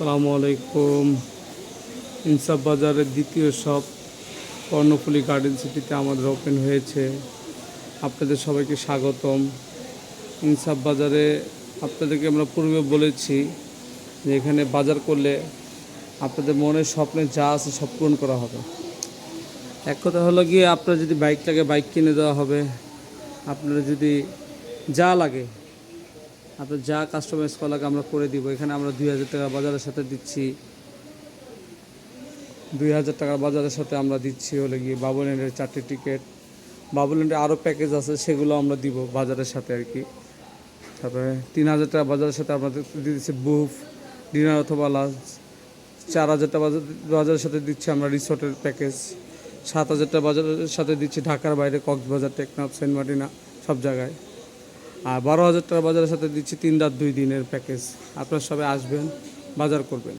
আসসালামু আলাইকুম। ইনসাফ বাজারের দ্বিতীয় শপ, কর্ণফুলি গার্ডেন সিটিতে আমাদের ওপেন হয়েছে। আপনাদের সবাইকে স্বাগতম। ইনসাফ বাজারে আপনাদেরকে আমরা পূর্বে বলেছি যে এখানে বাজার করলে আপনাদের মনের স্বপ্নে যা আছে সব পূরণ করা হবে। এক কথা হলো গিয়ে আপনার যদি বাইক লাগে বাইক কিনে দেওয়া হবে। আপনারা যদি যা লাগে আপনার যা কাস্টমাইজ করা লাগে আমরা করে দিব। এখানে আমরা দুই হাজার টাকা বাজারের সাথে দিচ্ছি। দুই হাজার টাকা বাজারের সাথে আমরা দিচ্ছি হলে গিয়ে বাবুল্যান্ডের চারটে টিকিট বাবুল্যান্ডের আরও প্যাকেজ আছে, সেগুলো আমরা দিব বাজারের সাথে আর কি। তারপরে তিন হাজার টাকা বাজারের সাথে দিয়ে দিচ্ছি বুফ ডিনার অথবা লাঞ্চ চার হাজার টাকা বাজার, বাজারের সাথে দিচ্ছি আমরা রিসোর্টের প্যাকেজ সাত হাজার টাকা বাজারের সাথে দিচ্ছি ঢাকার বাইরে কক্সবাজার, টেকনাফ, সেন্ট মার্টিনা, সব জায়গায়। আর বারো হাজার টাকা বাজারের সাথে দিচ্ছি তিন রাত দুই দিনের প্যাকেজ। আপনারা সবাই আসবেন, বাজার করবেন।